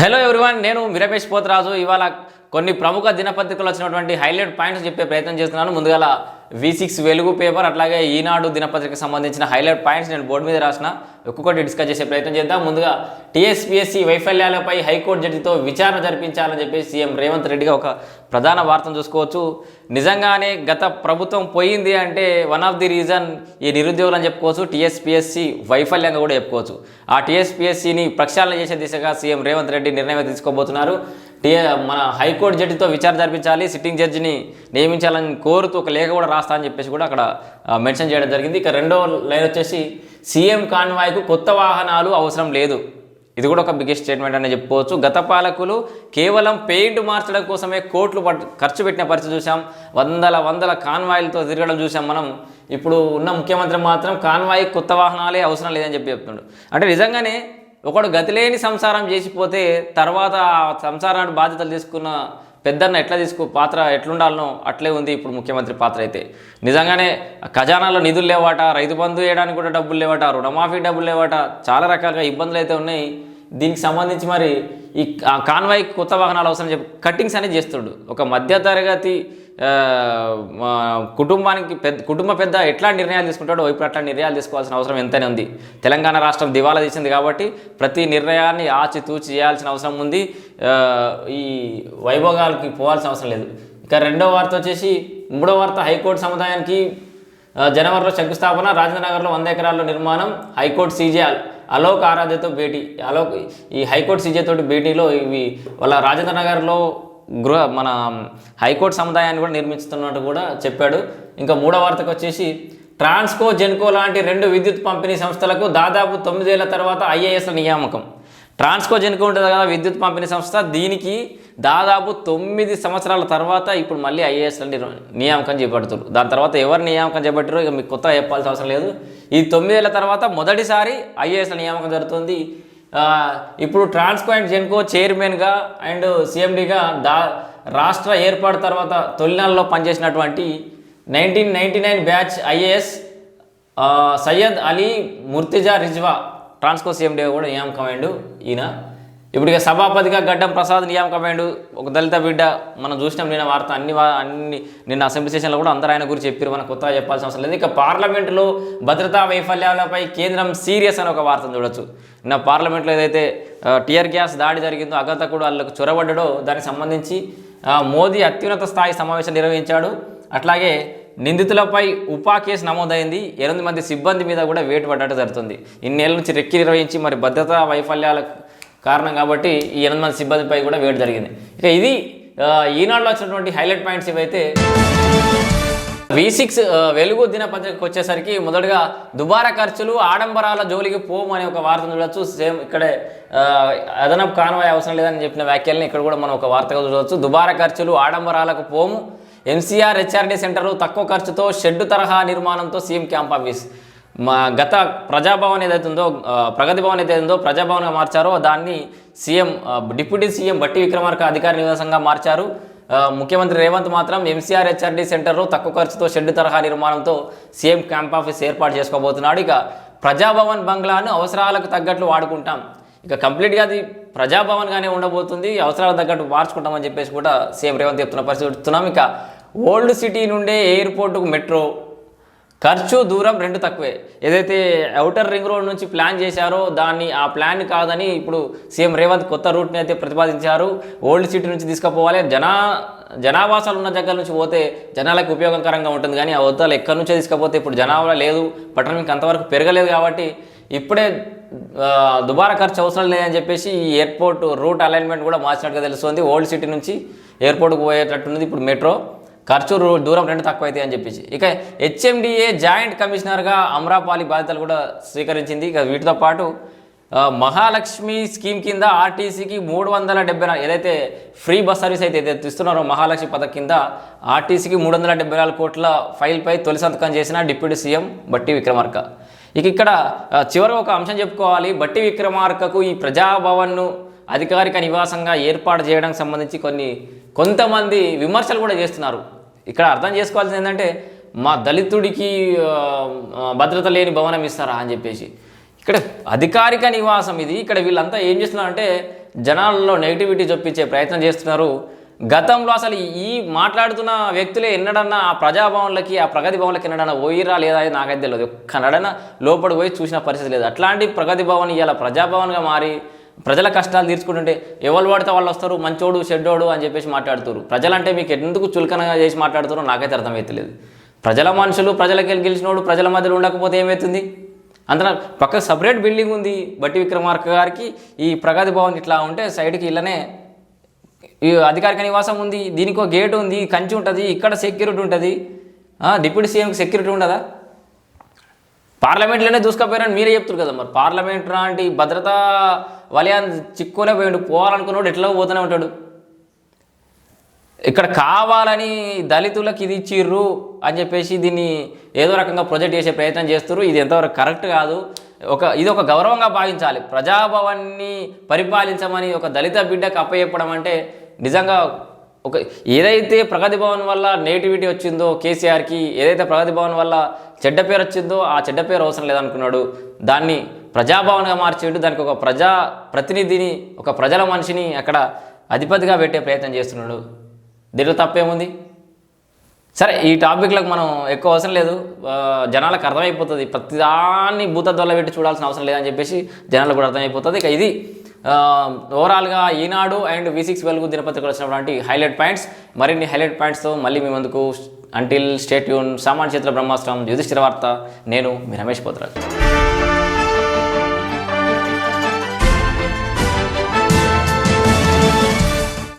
Hello everyone నేను విరమేష్ పోతరాజు. ఇవాళ కొన్ని ప్రముఖ దినపత్రికలు వచ్చినటువంటి హైలైట్ పాయింట్స్ చెప్పే ప్రయత్నం చేస్తున్నాను. ముందుగా వి సిక్స్ వెలుగు పేపర్ అట్లాగే ఈనాడు దినపత్రికకు సంబంధించిన హైలైట్ పాయింట్స్ నేను బోర్డు మీద రాసిన ఒక్కొక్కటి డిస్కస్ చేసే ప్రయత్నం చేద్దాం. ముందుగా టీఎస్పీఎస్సీ వైఫల్యాలపై హైకోర్టు జడ్జితో విచారణ జరిపించాలని చెప్పి సీఎం రేవంత్ రెడ్డిగా ఒక ప్రధాన వార్తను చూసుకోవచ్చు. నిజంగానే గత ప్రభుత్వం పోయింది అంటే వన్ ఆఫ్ ది రీజన్ ఈ నిరుద్యోగులు అని చెప్పుకోవచ్చు టీఎస్పీఎస్సీ వైఫల్యంగా కూడా చెప్పుకోవచ్చు. ఆ టీఎస్పీఎస్సీని ప్రక్షాళన చేసే దిశగా సీఎం రేవంత్ రెడ్డి నిర్ణయం తీసుకోబోతున్నారు. టీఏ మన హైకోర్టు జడ్జితో విచారణ జరిపించాలి సిట్టింగ్ జడ్జిని నియమించాలని కోరుతూ ఒక లేఖ కూడా రాస్తా అని చెప్పేసి కూడా అక్కడ మెన్షన్ చేయడం జరిగింది. ఇక రెండో లైన్ వచ్చేసి సీఎం కాన్వాయ్కు కొత్త వాహనాలు అవసరం లేదు. ఇది కూడా ఒక బిగ్గెస్ట్ స్టేట్మెంట్ అని చెప్పుకోవచ్చు. గత పాలకులు కేవలం పెయింట్ మార్చడం కోసమే కోట్లు పట్- ఖర్చు పెట్టిన పరిస్థితి చూసాం వందల వందల కాన్వాయిలతో తిరగడం చూసాం మనం. ఇప్పుడు ఉన్న ముఖ్యమంత్రి మాత్రం కాన్వాయ్ కొత్త వాహనాలే అవసరం లేదని చెప్పి చెప్తున్నాడు అంటే నిజంగానే ఒకడు గతిలేని సంసారం చేసిపోతే తర్వాత ఆ సంసారాన్ని బాధ్యతలు తీసుకున్న పెద్దన్న ఎట్లా తీసుకో పాత్ర ఎట్లుండాలనో అట్లే ఉంది ఇప్పుడు ముఖ్యమంత్రి పాత్ర అయితే. నిజంగానే ఖజానాలో నిధులు లేవాట రైతు బంధు వేయడానికి కూడా డబ్బులు లేవట రుణమాఫీ డబ్బులు లేవాట చాలా రకాలుగా ఇబ్బందులు అయితే ఉన్నాయి. దీనికి సంబంధించి మరి ఈ కాన్వాయ్ కొత్త వాహనాలు అవసరం చెప్పి కట్టింగ్స్ అనేది చేస్తుడు. ఒక మధ్యతరగతి తరగతి కుటుంబానికి పెద్ద కుటుంబ పెద్ద ఎట్లా నిర్ణయాలు తీసుకుంటాడో ఇప్పుడు అట్లా నిర్ణయాలు తీసుకోవాల్సిన అవసరం ఎంతైనా ఉంది. తెలంగాణ రాష్ట్రం దివాలా తీసింది కాబట్టి ప్రతి నిర్ణయాన్ని ఆచితూచి చేయాల్సిన అవసరం ఉంది. ఈ వైభోగాలకి పోవాల్సిన అవసరం లేదు. ఇక రెండో వార్త వచ్చేసి మూడో వార్త హైకోర్టు సముదాయానికి జనవరిలో శంకుస్థాపన రాజేంద్రనగర్లో వంద ఎకరాల్లో నిర్మాణం హైకోర్టు సీజే అలోక్ ఆరాధ్యతో భేటీ అలోక్ ఈ హైకోర్టు సీజే తోటి భేటీలో ఇవి వాళ్ళ రాజేంద్రనగర్లో గృహ మన హైకోర్టు సముదాయాన్ని కూడా నిర్మిస్తున్నట్టు కూడా చెప్పాడు. ఇంకా మూడో వార్తకు వచ్చేసి ట్రాన్స్కో జెన్కో లాంటి రెండు విద్యుత్ పంపిణీ సంస్థలకు దాదాపు తొమ్మిదేళ్ళ తర్వాత ఐఏఎస్ల నియామకం. ట్రాన్స్కో జెన్కో ఉంటుంది కదా విద్యుత్ పంపిణీ సంస్థ. దీనికి దాదాపు తొమ్మిది సంవత్సరాల తర్వాత ఇప్పుడు మళ్ళీ ఐఏఎస్ల నియామకం చేపడుతున్నారు దాని తర్వాత ఎవరు నియామకం చేపట్టారో ఇక మీకు కొత్తగా చెప్పాల్సిన అవసరం లేదు. ఈ తొమ్మిదేళ్ళ తర్వాత మొదటిసారి ఐఏఎస్ల నియామకం జరుగుతుంది. ఇప్పుడు ట్రాన్స్కో జెన్కో చైర్మన్గా అండ్ సీఎండీగా దా రాష్ట్ర ఏర్పాటు తర్వాత తొలినాళ్ళలో పనిచేసినటువంటి nineteen ninety nine batch IAS Syed Ali Murtuza Rizvi Transco సీఎండీగా కూడా నియామకమైండు ఈయన ఇప్పుడు ఇక సభాపతిగా గడ్డం ప్రసాద్ నియామకమైండు. ఒక దళిత బిడ్డ మనం చూసినాం నిన్న వార్త అన్ని వా- అన్ని నిన్న అసెంబ్లీ సెషన్లో కూడా అందరూ ఆయన గురించి చెప్పారు మనం కొత్తగా చెప్పాల్సిన అవసరం లేదు. ఇక పార్లమెంటులో భద్రతా వైఫల్యాలపై కేంద్రం సీరియస్ అని ఒక వార్తను చూడొచ్చు. నిన్న పార్లమెంట్లో ఏదైతే టియర్ గ్యాస్ దాడి జరిగిందో అగతకుడు వాళ్ళకు చొరబడ్డడో దానికి సంబంధించి మోదీ అత్యున్నత స్థాయి సమావేశం నిర్వహించాడు. అట్లాగే నిందితులపై ఉపా కేసు నమోదైంది. ఎనిమిది మంది సిబ్బంది మీద కూడా వేటు పడ్డట్టు జరుగుతుంది. ఇన్నేళ్ళ నుంచి రెక్కి నిర్వహించి మరి భద్రతా వైఫల్యాల కారణం కాబట్టి ఈ ఎనిమిది మంది సిబ్బందిపై కూడా వేటు జరిగింది. ఇక ఇది ఈనాడులో వచ్చినటువంటి హైలైట్ పాయింట్స్ ఇవైతే వి సిక్స్ వెలుగు దినపత్రికకు వచ్చేసరికి మొదటగా దుబారా ఖర్చులు ఆడంబరాల జోలికి పోము అనే ఒక వార్తను చూడొచ్చు. సేమ్ ఇక్కడే అదనపు కాన్వాయ్ అవసరం లేదని చెప్పిన వ్యాఖ్యల్ని ఇక్కడ కూడా మనం ఒక వార్తగా చూడవచ్చు దుబారా ఖర్చులు ఆడంబరాలకు పోము. ఎంసీఆర్ హెచ్ఆర్డీ సెంటర్లు తక్కువ ఖర్చుతో షెడ్డు తరహా నిర్మాణంతో సీఎం క్యాంప్ ఆఫీస్. మా గత ప్రజాభవన్ ఏదైతే ఉందో ప్రగతి భవన్ ఏదైతే ఉందో ప్రజాభవన్గా మార్చారో దాన్ని సీఎం డిప్యూటీ సీఎం బట్టి విక్రమార్క అధికార నివాసంగా మార్చారు. ముఖ్యమంత్రి రేవంత్ మాత్రం ఎంసీఆర్ హెచ్ఆర్డీ సెంటర్లో తక్కువ ఖర్చుతో షెడ్ తరహా నిర్మాణంతో సీఎం క్యాంప్ ఆఫీస్ ఏర్పాటు చేసుకోబోతున్నాడు. ఇక ప్రజాభవన్ బంగ్లాను అవసరాలకు తగ్గట్లు వాడుకుంటాం. ఇక కంప్లీట్గా అది ప్రజాభవన్గానే ఉండబోతుంది. అవసరాలకు తగ్గట్టు మార్చుకుంటామని చెప్పేసి కూడా సీఎం రేవంత్ చెప్తున్న పరిస్థితి చూస్తున్నాం. ఇక ఓల్డ్ సిటీ నుండే ఎయిర్పోర్టుకు మెట్రో ఖర్చు దూరం రెండు తక్కువే. ఏదైతే అవుటర్ రింగ్ రోడ్ నుంచి ప్లాన్ చేశారో దాన్ని ఆ ప్లాన్ కాదని ఇప్పుడు సీఎం రేవంత్ కొత్త రూట్ని అయితే ప్రతిపాదించారు. ఓల్డ్ సిటీ నుంచి తీసుకుపోవాలి. జనా జనావాసాలు ఉన్న దగ్గర నుంచి పోతే జనాలకు ఉపయోగకరంగా ఉంటుంది కానీ ఆ వద్దలు ఎక్కడి నుంచో తీసుకపోతే ఇప్పుడు జనాభా లేదు. పట్టణం ఇంకా అంతవరకు పెరగలేదు కాబట్టి ఇప్పుడే దుబారా ఖర్చు అవసరం లేదని చెప్పేసి ఈ ఎయిర్పోర్ట్ రూట్ అలైన్మెంట్ కూడా మార్చినట్టుగా తెలుస్తుంది. ఓల్డ్ సిటీ నుంచి ఎయిర్పోర్ట్కి పోయేటట్టున్నది ఇప్పుడు మెట్రో. ఖర్చు దూరం రెండు తక్కువ అవుతాయి అని చెప్పేసి. ఇక హెచ్ఎండిఏ జాయింట్ కమిషనర్గా అమరాపాలి బాధ్యతలు కూడా స్వీకరించింది. ఇక వీటితో పాటు మహాలక్ష్మి స్కీమ్ కింద ఆర్టీసీకి మూడు వందల డెబ్బై నాలుగు ఏదైతే ఫ్రీ బస్ సర్వీస్ అయితే ఏదైతే ఇస్తున్నారో మహాలక్ష్మి పథకం కింద ఆర్టీసీకి మూడు వందల డెబ్బై నాలుగు కోట్ల ఫైల్పై తొలి సంతకం చేసిన డిప్యూటీ సీఎం బట్టి విక్రమార్క. ఇక ఇక్కడ చివరి ఒక అంశం చెప్పుకోవాలి. బట్టి విక్రమార్కకు ఈ ప్రజాభవన్ను అధికారిక నివాసంగా ఏర్పాటు చేయడానికి సంబంధించి కొన్ని కొంతమంది విమర్శలు కూడా చేస్తున్నారు. ఇక్కడ అర్థం చేసుకోవాల్సింది ఏంటంటే మా దళితుడికి భద్రత లేని భవనం ఇస్తారా అని చెప్పేసి. ఇక్కడ అధికారిక నివాసం ఇది. ఇక్కడ వీళ్ళంతా ఏం చేస్తున్నారంటే జనాల్లో నెగిటివిటీ చొప్పించే ప్రయత్నం చేస్తున్నారు. గతంలో అసలు ఈ మాట్లాడుతున్న వ్యక్తులే ఎన్నడన్నా ఆ ప్రజాభవన్లకి ఆ ప్రగతి భవన్లకి ఎన్నడన్నా పోయిరా లేదా అనేది నాకైతే తెలియదు. కన్నడన లోపల పోయి చూసిన పరిస్థితి లేదు. అట్లాంటి ప్రగతి భవన్ ఇలా ప్రజాభవన్గా మారి ప్రజల కష్టాలు తీర్చుకుంటుంటే ఎవరు పడితే వాళ్ళు వస్తారు మంచోడు చెడ్డోడు అని చెప్పేసి మాట్లాడుతారు ప్రజలంటే మీకు ఎందుకు చులకనగా చేసి మాట్లాడుతారో నాకైతే అర్థమవుతలేదు ప్రజల మనుషులు ప్రజలకి వెళ్ళి గెలిచినోడు ప్రజల మధ్యలో ఉండకపోతే ఏమవుతుంది అంత పక్క సపరేట్ బిల్డింగ్ ఉంది బట్టి విక్రమార్క గారికి ఈ ప్రగతి భవన్ ఇట్లా ఉంటే సైడ్కి ఇళ్ళనే ఈ అధికారిక నివాసం ఉంది దీనికి ఒక గేట్ ఉంది కంచి ఉంటుంది ఇక్కడ సెక్యూరిటీ ఉంటుంది. డిప్యూటీ సీఎంకి సెక్యూరిటీ ఉండదా? పార్లమెంట్లోనే దూసుకపోయారని మీరే చెప్తారు కదా మరి. పార్లమెంట్ లాంటి భద్రతా వలయాన్ని చిక్కునే పోయాడు. పోవాలనుకున్నాడు ఎట్లా పోతూనే ఉంటాడు? ఇక్కడ కావాలని దళితులకు ఇది ఇచ్చిర్రు అని చెప్పేసి దీన్ని ఏదో రకంగా ప్రొజెక్ట్ చేసే ప్రయత్నం చేస్తారు ఇది ఎంతవరకు కరెక్ట్ కాదు. ఒక ఇది ఒక గౌరవంగా భావించాలి. ప్రజాభవన్ని పరిపాలించమని ఒక దళిత బిడ్డకు అప్పచెప్పడం అంటే నిజంగా ఒక ఏదైతే ప్రగతి భవన్ వల్ల నెగిటివిటీ వచ్చిందో కేసీఆర్కి ఏదైతే ప్రగతి భవన్ వల్ల చెడ్డ పేరు వచ్చిందో ఆ చెడ్డ పేరు అవసరం లేదనుకున్నాడు. దాన్ని ప్రజాభవన్గా మార్చేడు దానికి ఒక ప్రజా ప్రతినిధిని ఒక ప్రజల మనిషిని అక్కడ అధిపతిగా పెట్టే ప్రయత్నం చేస్తున్నాడు. దీంట్లో తప్పేముంది? సరే ఈ టాపిక్లకు మనం ఎక్కువ అవసరం లేదు. జనాలకు అర్థమైపోతుంది. ప్రతిదాన్ని ద్వారా పెట్టి చూడాల్సిన అవసరం లేదని చెప్పేసి జనాలకు కూడా అర్థమైపోతుంది. ఇక ఇది Um, ఓవరాల్గా ఈనాడు అండ్ వి సిక్స్ వెలుగు దినపత్రికలు వచ్చినటువంటి హైలైట్ పాయింట్స్ మరిన్ని హైలైట్ పాయింట్స్తో మళ్ళీ మీ ముందుకు అంటిల్ స్టేట్యూన్ సామాన్ చేతుల బ్రహ్మాస్త్రం యుధిష్ఠిర వార్త నేను మీ రమేష్ పోతరాజు